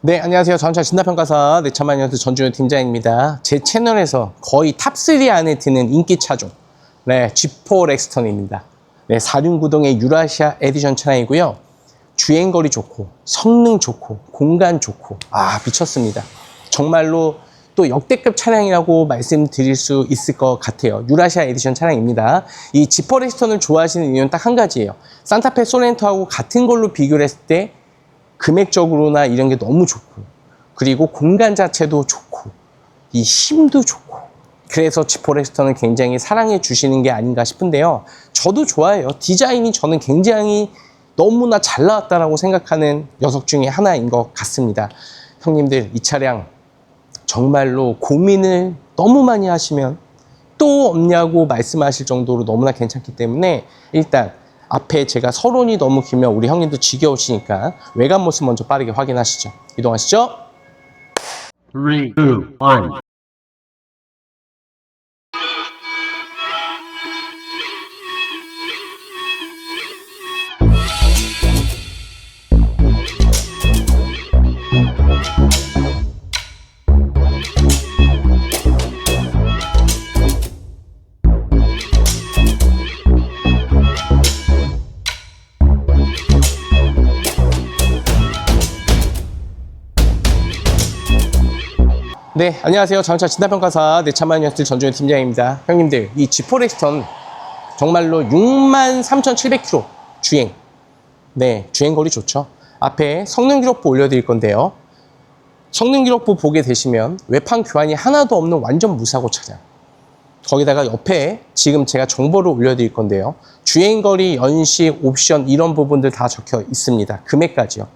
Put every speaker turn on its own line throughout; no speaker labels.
네, 안녕하세요. 전차 진단평가사 내차마니언스 전준현 팀장입니다. 제 채널에서 거의 탑3 안에 드는 인기 차종. 네, G4 렉스턴입니다. 네, 4륜구동의 유라시아 에디션 차량이고요. 주행거리 좋고, 성능 좋고, 공간 좋고, 아, 미쳤습니다. 정말로 또 역대급 차량이라고 말씀드릴 수 있을 것 같아요. 유라시아 에디션 차량입니다. 이 G4 렉스턴을 좋아하시는 이유는 딱 한 가지예요. 산타페 소렌토하고 같은 걸로 비교를 했을 때 금액적으로나 이런 게 너무 좋고 그리고 공간 자체도 좋고 이 힘도 좋고 그래서 지포렉스턴을 굉장히 사랑해 주시는 게 아닌가 싶은데요. 저도 좋아해요. 디자인이 저는 굉장히 너무나 잘 나왔다라고 생각하는 녀석 중에 하나인 것 같습니다. 형님들 이 차량 정말로 고민을 너무 많이 하시면 또 없냐고 말씀하실 정도로 너무나 괜찮기 때문에 일단 앞에 제가 서론이 너무 길면 우리 형님도 지겨우시니까 외관 모습 먼저 빠르게 확인하시죠. 이동하시죠.
Three, two, one.
네, 안녕하세요. 자동차 진단평가사 내차마니언스 전준현 팀장입니다. 형님들, 이 지포렉스턴 정말로 63,700km 주행. 네, 주행 거리 좋죠. 앞에 성능 기록부 올려드릴 건데요. 성능 기록부 보게 되시면 외판 교환이 하나도 없는 완전 무사고 차량. 거기다가 옆에 지금 제가 정보를 올려드릴 건데요. 주행거리, 연식, 옵션 이런 부분들 다 적혀 있습니다. 금액까지요.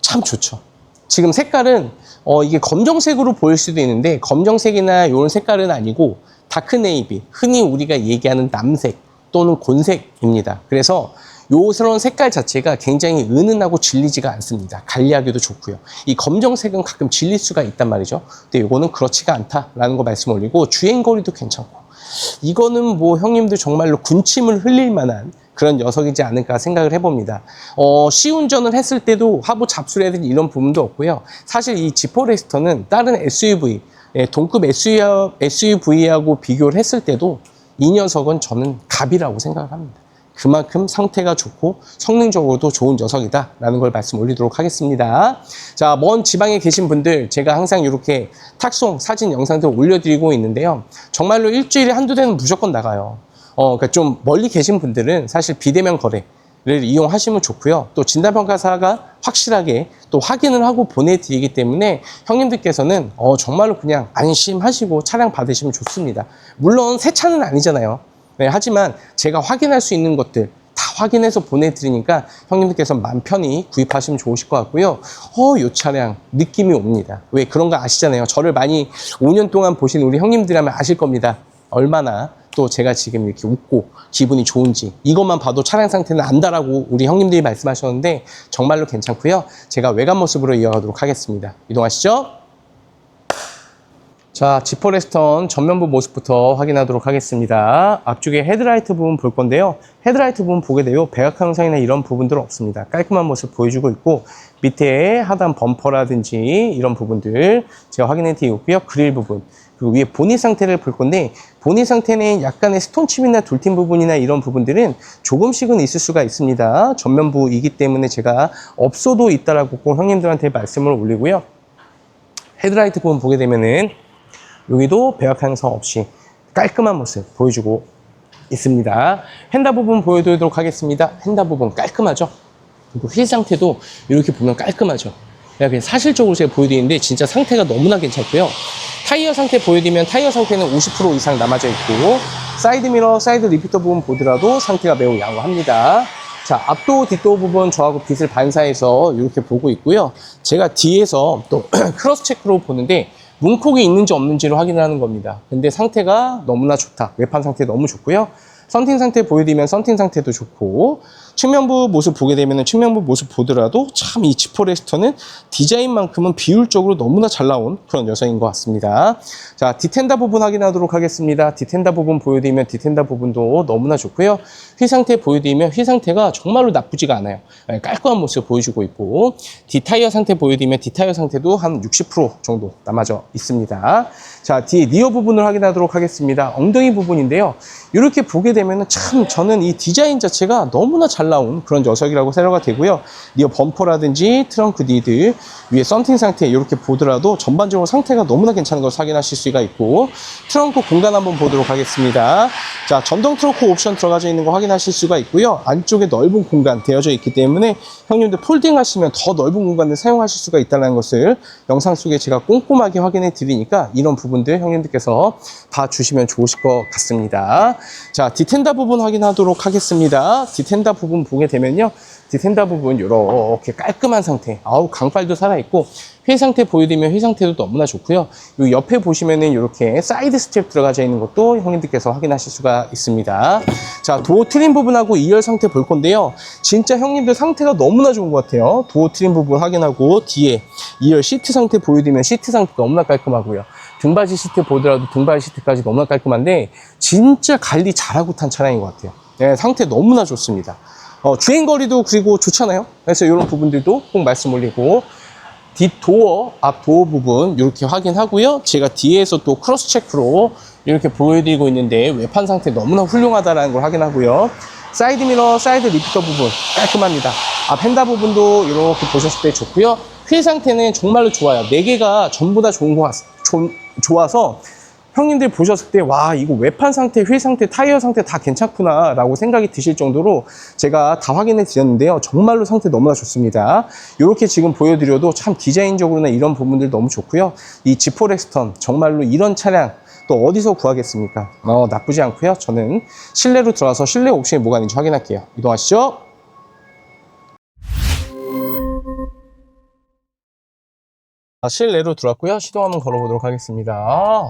참 좋죠. 지금 색깔은 어, 이게 검정색으로 보일 수도 있는데 검정색이나 이런 색깔은 아니고 다크 네이비, 흔히 우리가 얘기하는 남색 또는 곤색입니다. 그래서 요스러운 색깔 자체가 굉장히 은은하고 질리지가 않습니다. 관리하기도 좋고요. 이 검정색은 가끔 질릴 수가 있단 말이죠. 근데 이거는 그렇지가 않다라는 거 말씀 올리고 주행거리도 괜찮고 이거는 뭐 형님들 정말로 군침을 흘릴 만한 그런 녀석이지 않을까 생각을 해봅니다. 어, 시운전을 했을 때도 하부 잡수라든지 이런 부분도 없고요. 사실 이 지포레스터는 다른 SUV, 예, 동급 SUV하고 비교를 했을 때도 이 녀석은 저는 갑이라고 생각을 합니다. 그만큼 상태가 좋고 성능적으로도 좋은 녀석이다라는 걸 말씀 올리도록 하겠습니다. 자, 먼 지방에 계신 분들 제가 항상 이렇게 탁송 사진 영상들 올려드리고 있는데요. 정말로 일주일에 한두 대는 무조건 나가요. 어, 그러니까 좀 멀리 계신 분들은 사실 비대면 거래를 이용하시면 좋고요. 또 진단평가사가 확실하게 또 확인을 하고 보내드리기 때문에 형님들께서는 어, 정말로 그냥 안심하시고 차량 받으시면 좋습니다. 물론 새 차는 아니잖아요. 네, 하지만 제가 확인할 수 있는 것들 다 확인해서 보내드리니까 형님들께서 마음 편히 구입하시면 좋으실 것 같고요. 어, 요 차량 느낌이 옵니다. 왜 그런 거 아시잖아요. 저를 많이 5년 동안 보신 우리 형님들이라면 아실 겁니다. 얼마나 또 제가 지금 이렇게 웃고 기분이 좋은지 이것만 봐도 차량 상태는 안다라고 우리 형님들이 말씀하셨는데 정말로 괜찮고요. 제가 외관 모습으로 이어가도록 하겠습니다. 이동하시죠. 자, 지퍼레스턴 전면부 모습부터 확인하도록 하겠습니다. 앞쪽에 헤드라이트 부분 볼 건데요. 헤드라이트 부분 보게 되요. 백악 현상이나 이런 부분들 은 없습니다. 깔끔한 모습 보여주고 있고 밑에 하단 범퍼라든지 이런 부분들 제가 확인해 드리고요. 그릴 부분 그리고 위에 보닛 상태를 볼 건데 보닛 상태는 약간의 스톤칩이나 돌팀 부분이나 이런 부분들은 조금씩은 있을 수가 있습니다. 전면부이기 때문에 제가 없어도 있다라고 꼭 형님들한테 말씀을 올리고요. 헤드라이트 부분 보게 되면은 여기도 배각 향상 없이 깔끔한 모습 보여주고 있습니다. 휀다 부분 보여드리도록 하겠습니다. 휀다 부분 깔끔하죠? 그리고 휠 상태도 이렇게 보면 깔끔하죠? 그냥 사실적으로 제가 보여드리는데 진짜 상태가 너무나 괜찮고요. 타이어 상태 보여드리면 타이어 상태는 50% 이상 남아져 있고 사이드 미러, 사이드 리피터 부분 보더라도 상태가 매우 양호합니다. 자, 앞도 뒷도 부분 저하고 빛을 반사해서 이렇게 보고 있고요. 제가 뒤에서 또 크로스 체크로 보는데 문콕이 있는지 없는지를 확인하는 겁니다. 근데 상태가 너무나 좋다. 외판 상태 너무 좋고요. 썬팅 상태 보여드리면 썬팅 상태도 좋고 측면부 모습 보게 되면 측면부 모습 보더라도 참 이 지포레스터는 디자인만큼은 비율적으로 너무나 잘 나온 그런 녀석인 것 같습니다. 자, 디텐다 부분 확인하도록 하겠습니다. 디텐다 부분 보여드리면 디텐다 부분도 너무나 좋고요. 휠 상태 보여드리면 휠 상태가 정말로 나쁘지가 않아요. 네, 깔끔한 모습 보여주고 있고 디타이어 상태 보여드리면 디타이어 상태도 한 60% 정도 남아져 있습니다. 자, 뒤에 리어 부분을 확인하도록 하겠습니다. 엉덩이 부분인데요. 이렇게 보게 되면 참 저는 이 디자인 자체가 너무나 잘 나온 그런 녀석이라고 생각가 되고요. 리어 범퍼라든지 트렁크 니드 위에 썬팅 상태 이렇게 보더라도 전반적으로 상태가 너무나 괜찮은 걸 확인하실 수가 있고 트렁크 공간 한번 보도록 하겠습니다. 자, 전동 트렁크 옵션 들어가져 있는 거 확인하실 수가 있고요. 안쪽에 넓은 공간 되어져 있기 때문에 형님들 폴딩 하시면 더 넓은 공간을 사용하실 수가 있다는 것을 영상 속에 제가 꼼꼼하게 확인해 드리니까 이런 부분들 형님들께서 봐주시면 좋으실 것 같습니다. 자, 디 텐다 부분 확인하도록 하겠습니다. 디텐다 부분 보게 되면요. 디텐다 부분 이렇게 깔끔한 상태. 아우 강팔도 살아있고 휠 상태 보여드리면 휠 상태도 너무나 좋고요. 이 옆에 보시면은 이렇게 사이드 스텝 들어가져 있는 것도 형님들께서 확인하실 수가 있습니다. 자, 도어 트림 부분하고 2열 상태 볼 건데요. 진짜 형님들 상태가 너무나 좋은 것 같아요. 도어 트림 부분 확인하고 뒤에 2열 시트 상태 보여드리면 시트 상태 너무나 깔끔하고요. 등받이 시트 보더라도 등받이 시트까지 너무나 깔끔한데 진짜 관리 잘하고 탄 차량인 것 같아요. 네, 상태 너무나 좋습니다. 어, 주행 거리도 그리고 좋잖아요. 그래서 이런 부분들도 꼭 말씀 올리고 뒷도어, 앞 도어 부분 이렇게 확인하고요. 제가 뒤에서 또 크로스 체크로 이렇게 보여드리고 있는데 외판 상태 너무나 훌륭하다는 걸 확인하고요. 사이드 미러, 사이드 리피터 부분 깔끔합니다. 앞 핸다 부분도 이렇게 보셨을 때 좋고요. 휠 상태는 정말로 좋아요. 네 개가 전부 다 좋은 것 같, 좀 좋아서 형님들 보셨을 때, 와, 이거 외판 상태, 휠 상태, 타이어 상태 다 괜찮구나, 라고 생각이 드실 정도로 제가 다 확인해 드렸는데요. 정말로 상태 너무나 좋습니다. 이렇게 지금 보여드려도 참 디자인적으로나 이런 부분들 너무 좋고요. 이 지포렉스턴, 정말로 이런 차량, 또 어디서 구하겠습니까? 어, 나쁘지 않고요. 저는 실내로 들어와서 실내 옵션이 뭐가 있는지 확인할게요. 이동하시죠. 자, 실내로 들어왔고요. 시동 한번 걸어보도록 하겠습니다.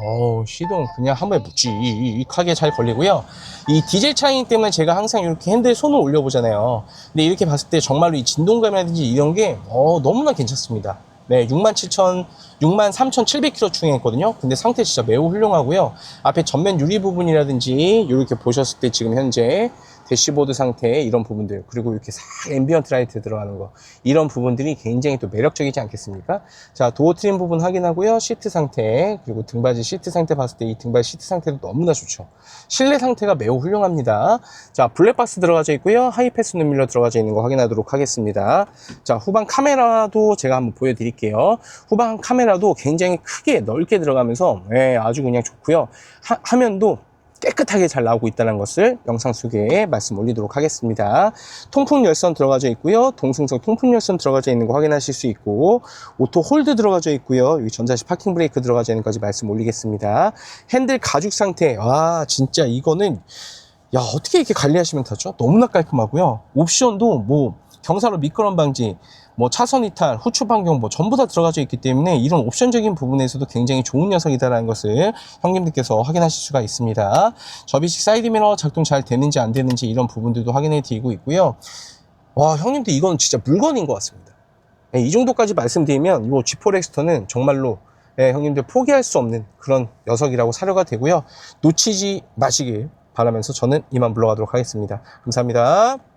어우, 시동 그냥 한 번에 묵직하게 잘 걸리고요. 이 디젤 차이기 때문에 제가 항상 이렇게 핸들에 손을 올려보잖아요. 근데 이렇게 봤을 때 정말로 이 진동감이라든지 이런 게 어, 너무나 괜찮습니다. 네, 67,000, 63,700km 주행했거든요. 근데 상태 진짜 매우 훌륭하고요. 앞에 전면 유리 부분이라든지 이렇게 보셨을 때 지금 현재 대시보드 상태 이런 부분들 그리고 이렇게 싹 앰비언트 라이트 들어가는 거 이런 부분들이 굉장히 또 매력적이지 않겠습니까? 자 도어 트림 부분 확인하고요. 시트 상태 그리고 등받이 시트 상태 봤을 때 이 등받이 시트 상태도 너무나 좋죠. 실내 상태가 매우 훌륭합니다. 자 블랙박스 들어가져 있고요. 하이패스 눈밀러 들어가져 있는 거 확인하도록 하겠습니다. 자 후방 카메라도 제가 한번 보여드릴게요. 후방 카메라도 굉장히 크게 넓게 들어가면서 예, 아주 그냥 좋고요. 하, 화면도 깨끗하게 잘 나오고 있다는 것을 영상 속에 말씀 올리도록 하겠습니다. 통풍 열선 들어가져 있고요. 동승석 통풍 열선 들어가져 있는 거 확인하실 수 있고 오토 홀드 들어가져 있고요. 여기 전자식 파킹 브레이크 들어가져 있는 것까지 말씀 올리겠습니다. 핸들 가죽 상태 와 진짜 이거는 야 어떻게 이렇게 관리하시면 타죠? 너무나 깔끔하고요. 옵션도 뭐 경사로 미끄럼 방지, 뭐 차선 이탈, 후추 반경 뭐 전부 다 들어가져 있기 때문에 이런 옵션적인 부분에서도 굉장히 좋은 녀석이다라는 것을 형님들께서 확인하실 수가 있습니다. 접이식 사이드 미러 작동 잘 되는지 안 되는지 이런 부분들도 확인해 드리고 있고요. 와 형님들 이건 진짜 물건인 것 같습니다. 예, 이 정도까지 말씀드리면 이 G4렉스터는 정말로 예, 형님들 포기할 수 없는 그런 녀석이라고 사료가 되고요. 놓치지 마시길 바라면서 저는 이만 물러가도록 하겠습니다. 감사합니다.